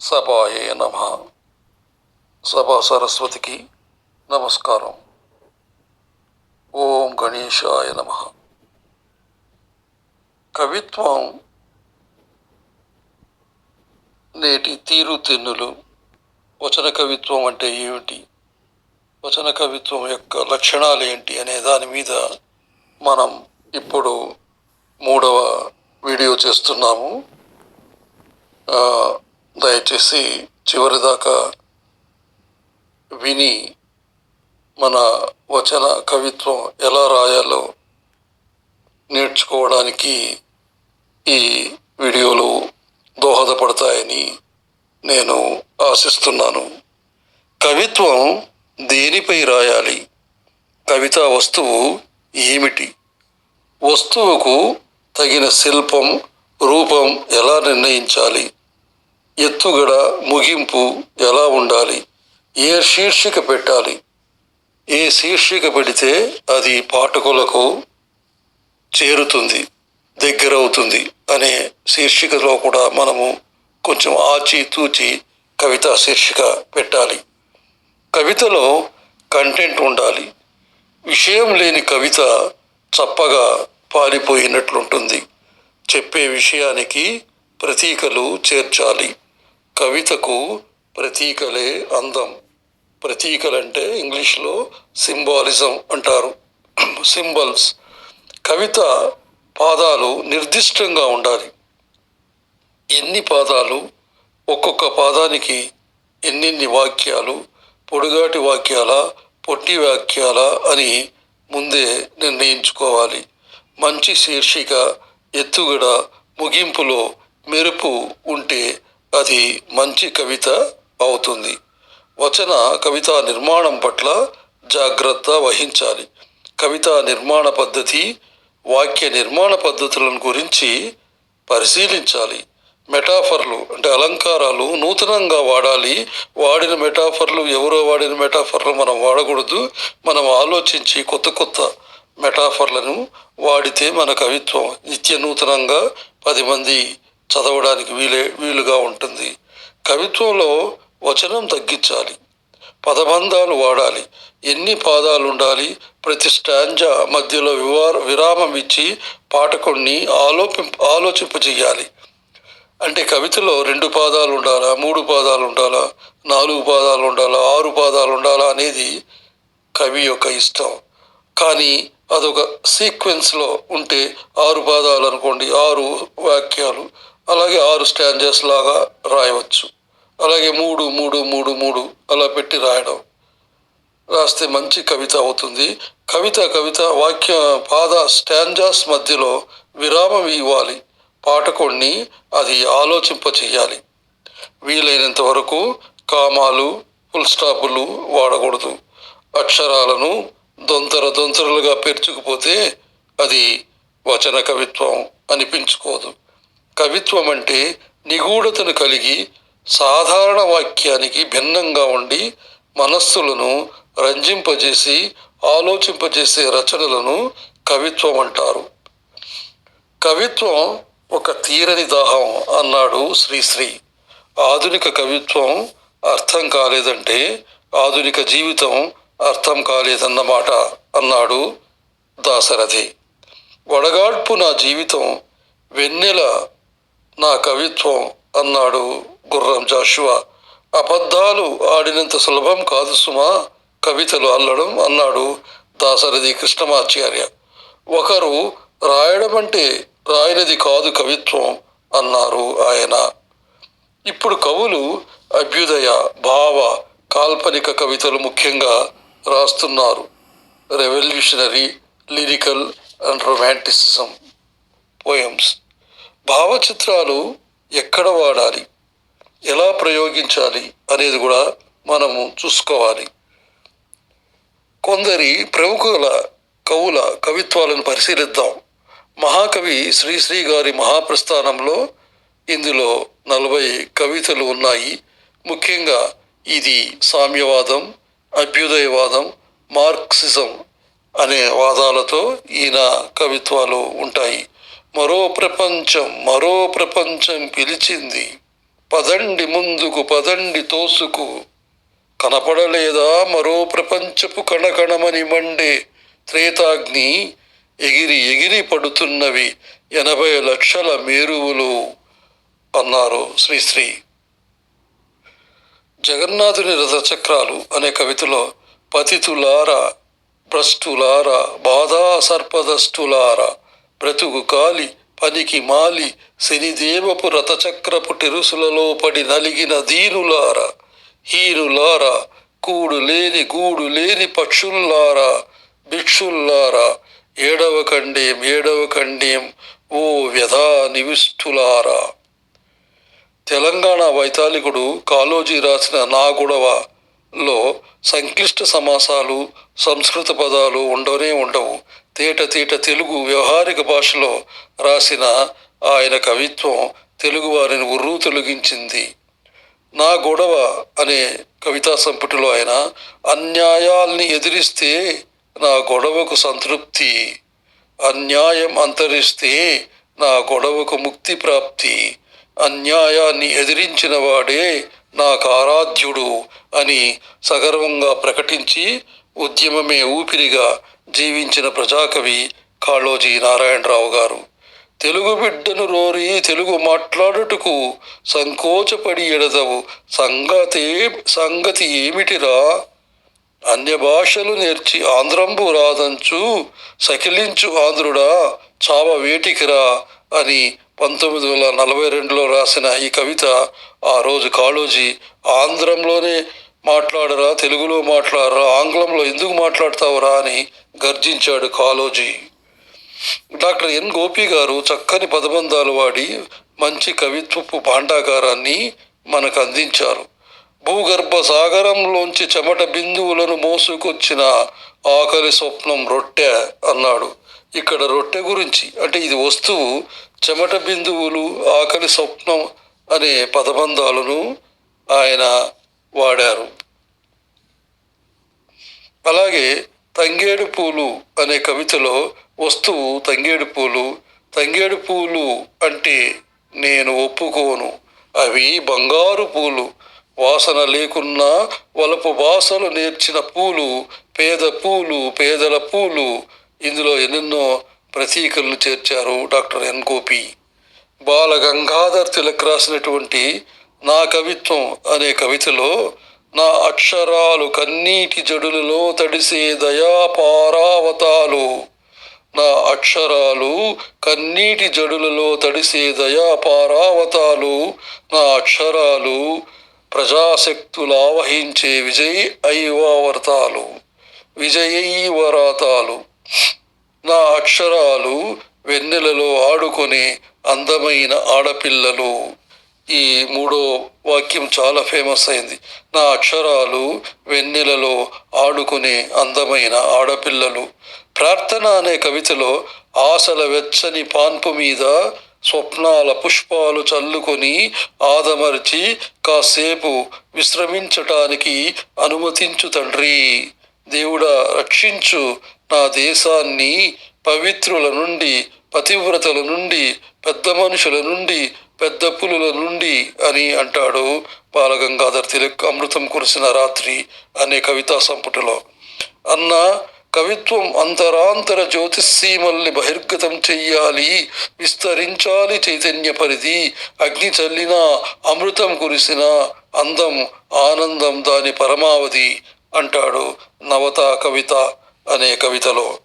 సభాయే నమ. సభా సరస్వతికి నమస్కారం. ఓం గణేశాయ నమ. కవిత్వం నేటి తీరు తెన్నులు. వచన కవిత్వం అంటే ఏమిటి? వచన కవిత్వం యొక్క లక్షణాలు ఏంటి అనే దాని మీద మనం ఇప్పుడు మూడవ వీడియో చేస్తున్నాము. దయచేసి చివరి దాకా విని మన వచన కవిత్వం ఎలా రాయాలో నేర్చుకోవడానికి ఈ వీడియోలు దోహదపడతాయని నేను ఆశిస్తున్నాను. కవిత్వం దేనిపై రాయాలి? కవితా వస్తువు ఏమిటి? వస్తువుకు తగిన శిల్పం రూపం ఎలా నిర్ణయించాలి? ఎత్తుగడ ముగింపు ఎలా ఉండాలి? ఏ శీర్షిక పెట్టాలి? ఏ శీర్షిక పెడితే అది పాఠకులకు చేరుతుంది దగ్గరవుతుంది అనే శీర్షికలో కూడా మనము కొంచెం ఆచితూచి కవిత శీర్షిక పెట్టాలి. కవితలో కంటెంట్ ఉండాలి. విషయం లేని కవిత చప్పగా పారిపోయినట్లుంటుంది చెప్పే విషయానికి ప్రతీకలు చేర్చాలి. కవితకు ప్రతీకలే అందం. ప్రతీకలంటే ఇంగ్లీష్లో సింబాలిజం అంటారు. సింబల్స్. కవిత పాదాలు నిర్దిష్టంగా ఉండాలి. ఎన్ని పాదాలు ఒక్కొక్క పాదానికి ఎన్నెన్ని వాక్యాలు పొడుగాటి వాక్యాల పొట్టి వాక్యాల అని ముందే నిర్ణయించుకోవాలి. మంచి శీర్షిక ఎత్తుగడ ముగింపులో మెరుపు ఉంటే అది మంచి కవిత అవుతుంది. వచన కవితా నిర్మాణం పట్ల జాగ్రత్త వహించాలి. కవితా నిర్మాణ పద్ధతి వాక్య నిర్మాణ పద్ధతులను గురించి పరిశీలించాలి. మెటాఫర్లు అంటే అలంకారాలు నూతనంగా వాడాలి. వాడిన మెటాఫర్లు ఎవరో వాడిన మెటాఫర్లు మనం వాడకూడదు. మనం ఆలోచించి కొత్త కొత్త మెటాఫర్లను వాడితే మన కవిత్వం నిత్య నూతనంగా పది మంది చదవడానికి వీలే వీలుగా ఉంటుంది. కవిత్వంలో వచనం తగ్గించాలి. పదబంధాలు వాడాలి. ఎన్ని పాదాలు ఉండాలి ప్రతి స్టాంజా మధ్యలో వివార విరామం ఇచ్చి పాఠకుణ్ణి ఆలోపి ఆలోచింపజేయాలి. అంటే కవితలో రెండు పాదాలు ఉండాలా మూడు పాదాలు ఉండాలా నాలుగు పాదాలు ఉండాలా ఆరు పాదాలు ఉండాలా అనేది కవి యొక్క ఇష్టం. కానీ అదొక సీక్వెన్స్లో ఉంటే ఆరు పాదాలు అనుకోండి ఆరు వాక్యాలు అలాగే ఆరు స్టాంజర్స్ లాగా రాయవచ్చు. అలాగే మూడు మూడు మూడు మూడు అలా పెట్టి రాయడం. రాస్తే మంచి కవిత అవుతుంది. కవిత కవిత వాక్య పాద స్టాంజాస్ మధ్యలో విరామం ఇవ్వాలి. పాఠకుణ్ణి అది ఆలోచింపచేయాలి. వీలైనంత వరకు కామాలు ఫుల్ స్టాపులు వాడకూడదు. అక్షరాలను దొంతర దొంతరలుగా పెరుచుకుపోతే అది వచన కవిత్వం అనిపించుకోదు. కవిత్వం అంటే నిగూఢతను కలిగి సాధారణ వాక్యానికి భిన్నంగా ఉండి మనస్సులను రంజింపజేసి ఆలోచింపజేసే రచనలను కవిత్వం అంటారు. కవిత్వం ఒక తీరని దాహం అన్నాడు శ్రీశ్రీ. ఆధునిక కవిత్వం అర్థం కాలేదంటే ఆధునిక జీవితం అర్థం కాలేదన్నమాట అన్నాడు దాశరథి. వడగాడ్పు నా జీవితం వెన్నెల నా కవిత్వం అన్నాడు గుర్రం జాషువా. అబద్ధాలు ఆడినంత సులభం కాదు సుమా కవితలు అల్లడం అన్నాడు దాసరథి కృష్ణమాచార్య. ఒకరు రాయడం అంటే రాయనిది కాదు కవిత్వం అన్నారు ఆయన. ఇప్పుడు కవులు అభ్యుదయ భావ కాల్పనిక కవితలు ముఖ్యంగా రాస్తున్నారు. Revolutionary lyrical and romanticism poems భావచిత్రాలు ఎక్కడ వాడాలి? ఎలా ప్రయోగించాలి అనేది కూడా మనము చూసుకోవాలి. కొందరి ప్రముఖుల కవుల కవిత్వాలను పరిశీలిద్దాం. మహాకవి శ్రీశ్రీ గారి మహాప్రస్థానంలో ఇందులో నలభై కవితలు ఉన్నాయి. ముఖ్యంగా ఇది సామ్యవాదం అభ్యుదయవాదం మార్క్సిజం అనే వాదాలతో ఈయన కవిత్వాలు ఉంటాయి. మరో ప్రపంచం మరో ప్రపంచం పిలిచింది. పదండి ముందుకు పదండి తోసుకు. కనపడలేదా మరో ప్రపంచపు కణకణమని మండే త్రేతాగ్ని? ఎగిరి ఎగిరి పడుతున్నవి ఎనభై లక్షల మేరువులు అన్నారు శ్రీశ్రీ. జగన్నాథుని రథచక్రాలు అనే కవితలో పతితులార భ్రష్టులార బాధా సర్పదష్టులారా బ్రతుకు కాలి పనికి మాలి శనిదేవపు రథచక్రపు టెరుసులలో పడి నలిగిన దీనులారా హీనులారా కూడు లేని గూడు లేని పక్షుల్లారా భిక్షుల్లారా ఏడవ కండేం ఏడవ కండేం ఓ వ్యధా నివిష్ఠులారా. తెలంగాణ వైతాళికుడు కాళోజీ రాసిన నాగుడవలో సంక్లిష్ట సమాసాలు సంస్కృత పదాలు ఉండవనే ఉండవు. తేట తేట తెలుగు వ్యవహారిక భాషలో రాసిన ఆయన కవిత్వం తెలుగు వారిని ఉర్రూ తొలగించింది. నా గొడవ అనే కవితా సంపుటిలో ఆయన అన్యాయాల్ని ఎదిరిస్తే నా గొడవకు సంతృప్తి అన్యాయం అంతరిస్తే నా గొడవకు ముక్తి ప్రాప్తి అన్యాయాన్ని ఎదిరించిన వాడే నాకు ఆరాధ్యుడు అని సగర్వంగా ప్రకటించి ఉద్యమమే ఊపిరిగా జీవించిన ప్రజాకవి కాళోజీ నారాయణరావు గారు. తెలుగు బిడ్డను రోరి తెలుగు మాట్లాడుటకు సంకోచపడి ఎడదవు సంగతి సంగతి ఏమిటిరా? అన్య భాషలు నేర్చి ఆంధ్రంబు రాదంచు సకిలించు ఆంధ్రుడా చావ వేటికిరా అని పంతొమ్మిది వందల నలభై రెండులో రాసిన ఈ కవిత ఆ రోజు కాళోజీ ఆంధ్రంలోనే మాట్లాడరా తెలుగులో మాట్లాడరా ఆంగ్లంలో ఎందుకు మాట్లాడతావురా అని గర్జించాడు కాళోజీ. Doctor N. గోపి గారు చక్కని పదబంధాలు వాడి మంచి కవిత్వపు భాండాగారాన్ని మనకు అందించారు. భూగర్భ సాగరంలోంచి చెమట బిందువులను మోసుకొచ్చిన ఆకలి స్వప్నం రొట్టె అన్నాడు. ఇక్కడ రొట్టె గురించి అంటే ఇది వస్తువు చెమట బిందువులు ఆకలి స్వప్నం అనే పదబంధాలను ఆయన వాడారు. అలాగే తంగేడు పూలు అనే కవితలో వస్తువు తంగేడు పూలు తంగేడు పూలు అంటే నేను ఒప్పుకోను. అవి బంగారు పూలు. వాసన లేకున్నా వలపు వాసలు నేర్చిన పూలు పేద పూలు పేదల పూలు. ఇందులో ఎన్నెన్నో ప్రతీకలను చేర్చారు డాక్టర్ ఎన్ గోపి. బాల గంగాధర్ తిలక్ రాసినటువంటి నా కవిత్వం అనే కవితలో నా అక్షరాలు కన్నీటి జడులలో తడిసే దయాపారావతాలు. నా అక్షరాలు కన్నీటి జడులలో తడిసే దయాపారావతాలు. నా అక్షరాలు ప్రజాశక్తులు ఆవహించే విజయ్ ఐవావర్తాలు విజయీవరాతాలు నా అక్షరాలు వెన్నెలలో ఆడుకునే అందమైన ఆడపిల్లలు. ఈ మూడో వాక్యం చాలా ఫేమస్ అయింది. నా అక్షరాలు వెన్నెలలో ఆడుకునే అందమైన ఆడపిల్లలు. ప్రార్థన అనే కవితలో ఆశల వెచ్చని పాన్పు మీద స్వప్నాల పుష్పాలు చల్లుకొని ఆదమర్చి కాసేపు విశ్రమించటానికి అనుమతించు తండ్రి. దేవుడా రక్షించు నా దేశాన్ని పవిత్రుల నుండి పతివ్రతల నుండి పెద్ద మనుషుల నుండి పెద్ద పులుల నుండి అని అంటాడు బాలగంగాధర్ తిలక్ అమృతం కురిసిన రాత్రి అనే కవితా సంపుటిలో. అన్న కవిత్వం అంతరాంతర జ్యోతిస్సీమల్ని బహిర్గతం చెయ్యాలి విస్తరించాలి చైతన్య పరిధి అగ్ని చల్లిన అమృతం కురిసిన అందం ఆనందం దాని పరమావధి అంటాడు నవత కవిత అనే కవితలో.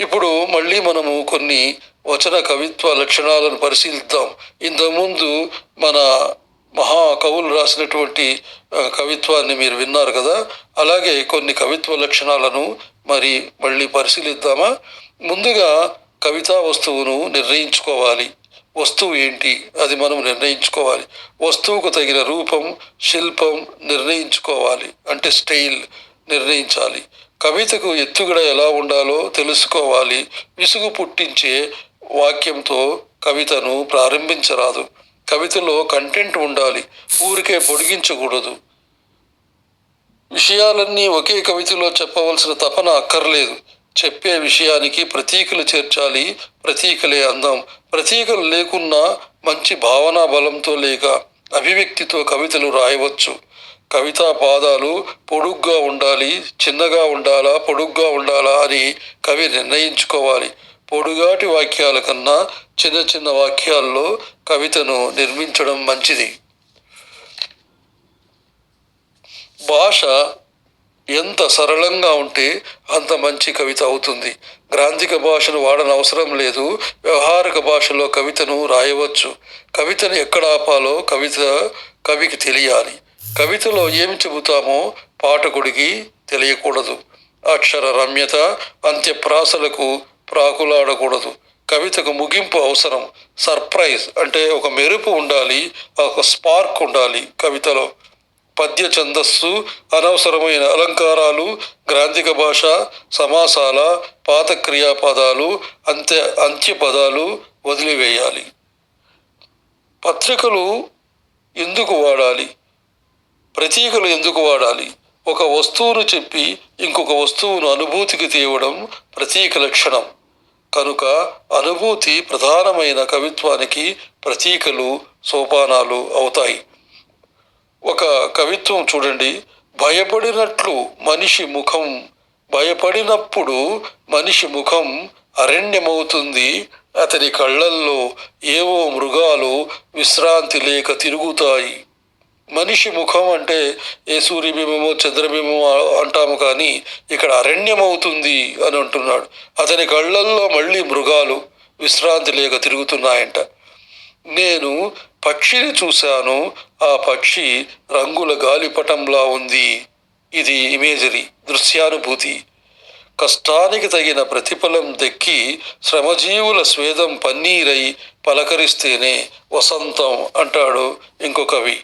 ఇప్పుడు మళ్ళీ మనము కొన్ని వచన కవిత్వ లక్షణాలను పరిశీలిద్దాం. ఇంతకుముందు మన మహా కవులు రాసినటువంటి కవిత్వాన్ని మీరు విన్నారు కదా? అలాగే కొన్ని కవిత్వ లక్షణాలను మరి మళ్ళీ పరిశీలిద్దామా? ముందుగా కవితా వస్తువును నిర్ణయించుకోవాలి. వస్తువు ఏంటి? అది మనం నిర్ణయించుకోవాలి. వస్తువుకు తగిన రూపం శిల్పం నిర్ణయించుకోవాలి. అంటే స్టైల్ నిర్ణయించాలి. కవితకు ఎత్తుగడ ఎలా ఉండాలో తెలుసుకోవాలి. విసుగు పుట్టించే వాక్యంతో కవితను ప్రారంభించరాదు. కవితలో కంటెంట్ ఉండాలి. ఊరికే పొడిగించకూడదు. విషయాలన్నీ ఒకే కవితలో చెప్పవలసిన తపన అక్కర్లేదు. చెప్పే విషయానికి ప్రతీకలు చేర్చాలి. ప్రతీకలే అందం. ప్రతీకలు లేకున్నా మంచి భావనా బలంతో లేక అభివ్యక్తితో కవితలు రాయవచ్చు. కవితా పాదాలు పొడుగ్గా ఉండాలి. చిన్నగా ఉండాలా పొడుగ్గా ఉండాలా అని కవి నిర్ణయించుకోవాలి. పొడుగాటి వాక్యాల కన్నా చిన్న చిన్న వాక్యాల్లో కవితను నిర్మించడం మంచిది. భాష ఎంత సరళంగా ఉంటే అంత మంచి కవిత అవుతుంది. గ్రాంధిక భాషను వాడనవసరం లేదు. వ్యవహారిక భాషలో కవితను రాయవచ్చు. కవితను ఎక్కడ ఆపాలో కవిత కవికి తెలియాలి. కవితలో ఏమి చెబుతామో పాఠకుడికి తెలియకూడదు. అక్షర రమ్యత అంత్యప్రాసలకు ప్రాకులాడకూడదు. కవితకు ముగింపు అవసరం. సర్ప్రైజ్ అంటే ఒక మెరుపు ఉండాలి ఒక స్పార్క్ ఉండాలి కవితలో. పద్య ఛందస్సు అనవసరమైన అలంకారాలు గ్రాంధిక భాష సమాసాల పాత క్రియాపదాలు అంత్య అంత్య పదాలు వదిలివేయాలి. పత్రికలు ఎందుకు వాడాలి? ప్రతీకలు ఎందుకు వాడాలి? ఒక వస్తువును చెప్పి ఇంకొక వస్తువును అనుభూతికి తేవడం ప్రతీక లక్షణం. కనుక అనుభూతి ప్రధానమైన కవిత్వానికి ప్రతీకలు సోపానాలు అవుతాయి. ఒక కవిత్వం చూడండి. భయపడినట్లు మనిషి ముఖం భయపడినప్పుడు మనిషి ముఖం అరణ్యమవుతుంది. అతని కళ్ళల్లో ఏవో మృగాలు విశ్రాంతి లేక తిరుగుతాయి. మనిషి ముఖం అంటే ఏ సూర్యబింబము చంద్రబింబము అంటాము కానీ ఇక్కడ అరణ్యమవుతుంది అని అంటున్నాడు. అతని కళ్ళల్లో మళ్ళీ మృగాలు విశ్రాంతి లేక తిరుగుతున్నాయంట. నేను పక్షిని చూశాను. ఆ పక్షి రంగుల గాలిపటంలా ఉంది. ఇది ఇమేజరీ దృశ్యానుభూతి. కష్టానికి తగిన ప్రతిఫలం దక్కి శ్రమజీవుల స్వేదం పన్నీరై పలకరిస్తేనే వసంతం అంటాడు ఇంకో కవి.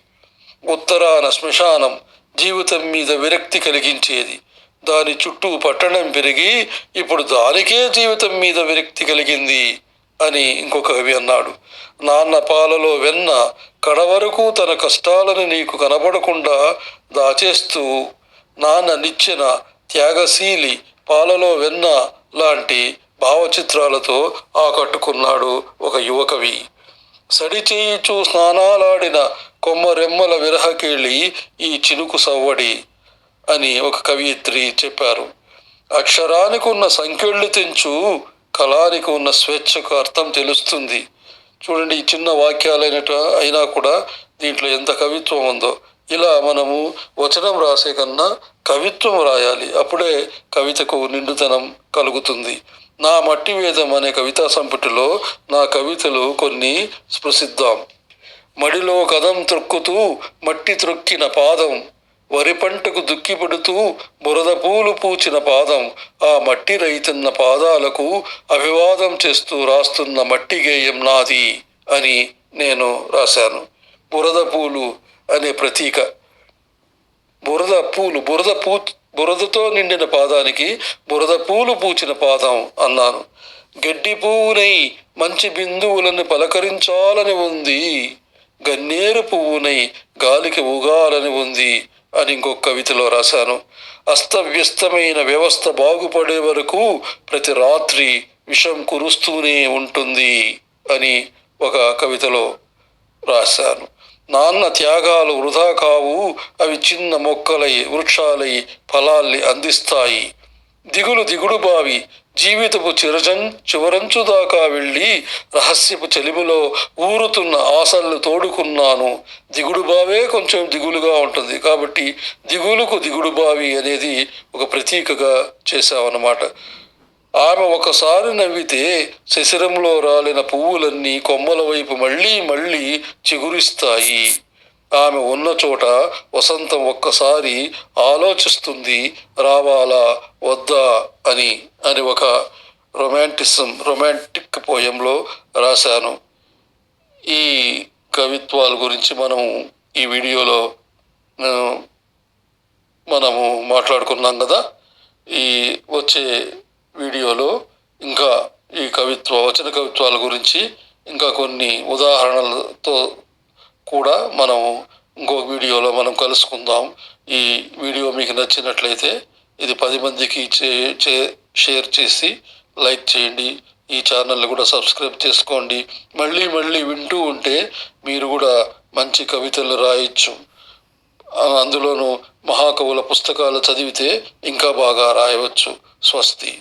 ఉత్తరాన శ్మశానం జీవితం మీద విరక్తి కలిగించేది. దాని చుట్టూ పట్టణం పెరిగి ఇప్పుడు దానికే జీవితం మీద విరక్తి కలిగింది అని ఇంకొక కవి అన్నాడు. నాన్న పాలలో వెన్న కడవరకు తన కష్టాలను నీకు కనబడకుండా దాచేస్తూ నాన్న నిచ్చెన త్యాగశీలి పాలలో వెన్న లాంటి భావచిత్రాలతో ఆకట్టుకున్నాడు ఒక యువకవి. సడిచేయిచు స్నానాలాడిన కొమ్మరెమ్మల విరహకేళి ఈ చినుకు సవ్వడి అని ఒక కవయిత్రి చెప్పారు. అక్షరానికి ఉన్న సంఖ్యళ్ళు తెంచు కళానికి ఉన్న స్వేచ్ఛకు అర్థం తెలుస్తుంది. చూడండి ఈ చిన్న వాక్యాలైనట అయినా కూడా దీంట్లో ఎంత కవిత్వం ఉందో. ఇలా మనము వచనం రాసే కన్నా కవిత్వం రాయాలి. అప్పుడే కవితకు నిండుతనం కలుగుతుంది. నా మట్టి వేదం అనే కవితా సంపుటిలో నా కవితలు కొన్ని స్పృశిద్దాం. మడిలో కదం త్రొక్కుతూ మట్టి త్రొక్కిన పాదం వరి పంటకు దుక్కిపడుతూ బురద పూలు పూచిన పాదం ఆ మట్టి రైతున్న పాదాలకు అభివాదం చేస్తూ రాస్తున్న మట్టి గేయం నాది అని నేను రాశాను. బురద పూలు అనే ప్రతీక. బురద పూలు బురద పూ బురదతో నిండిన పాదానికి బురద పూలు పూచిన పాదం అన్నాను. గడ్డి పువ్వునై మంచి బిందువులను పలకరించాలని ఉంది. గన్నేరు పువ్వునై గాలికి ఊగాలని ఉంది అని ఇంకొక కవితలో రాశాను. అస్తవ్యస్తమైన వ్యవస్థ బాగుపడే వరకు ప్రతి రాత్రి విషం కురుస్తూనే ఉంటుంది అని ఒక కవితలో రాశాను. నాన్న త్యాగాలు వృధా కావు. అవి చిన్న మొక్కలై వృక్షాలై ఫలాల్ని అందిస్తాయి. దిగులు దిగుడు బావి జీవితపు చిరజం చివరంచు దాకా వెళ్ళి రహస్యపు చెలిమిలో ఊరుతున్న ఆశల్ని తోడుకున్నాను. దిగుడు బావే కొంచెం దిగులుగా ఉంటుంది కాబట్టి దిగులుకు దిగుడు బావి అనేది ఒక ప్రతీకగా చేశామన్నమాట ఆమె ఒకసారి నవ్వితే శశిరంలో రాలిన పువ్వులన్నీ కొమ్మల వైపు మళ్ళీ మళ్ళీ చిగురిస్తాయి. ఆమె ఉన్న చోట వసంతం ఒక్కసారి ఆలోచిస్తుంది రావాలా వద్దా అని అని ఒక రొమాంటిసం రొమాంటిక్ పోయంలో రాశాను. ఈ కవిత్వాల గురించి మనం ఈ వీడియోలో మనము మాట్లాడుకున్నాం కదా? ఈ వచ్చే వీడియోలో ఇంకా ఈ కవిత్వ వచన కవిత్వాల గురించి ఇంకా కొన్ని ఉదాహరణలతో కూడా మనం ఇంకో వీడియోలో మనం కలుసుకుందాం. ఈ వీడియో మీకు నచ్చినట్లయితే ఇది పది మందికి చే షేర్ చేసి లైక్ చేయండి. ఈ ఛానల్ని కూడా సబ్స్క్రైబ్ చేసుకోండి. మళ్ళీ మళ్ళీ వింటూ ఉంటే మీరు కూడా మంచి కవితలు రాయొచ్చు. అందులోనూ మహాకవుల పుస్తకాలు చదివితే ఇంకా బాగా రాయవచ్చు. స్వస్తి.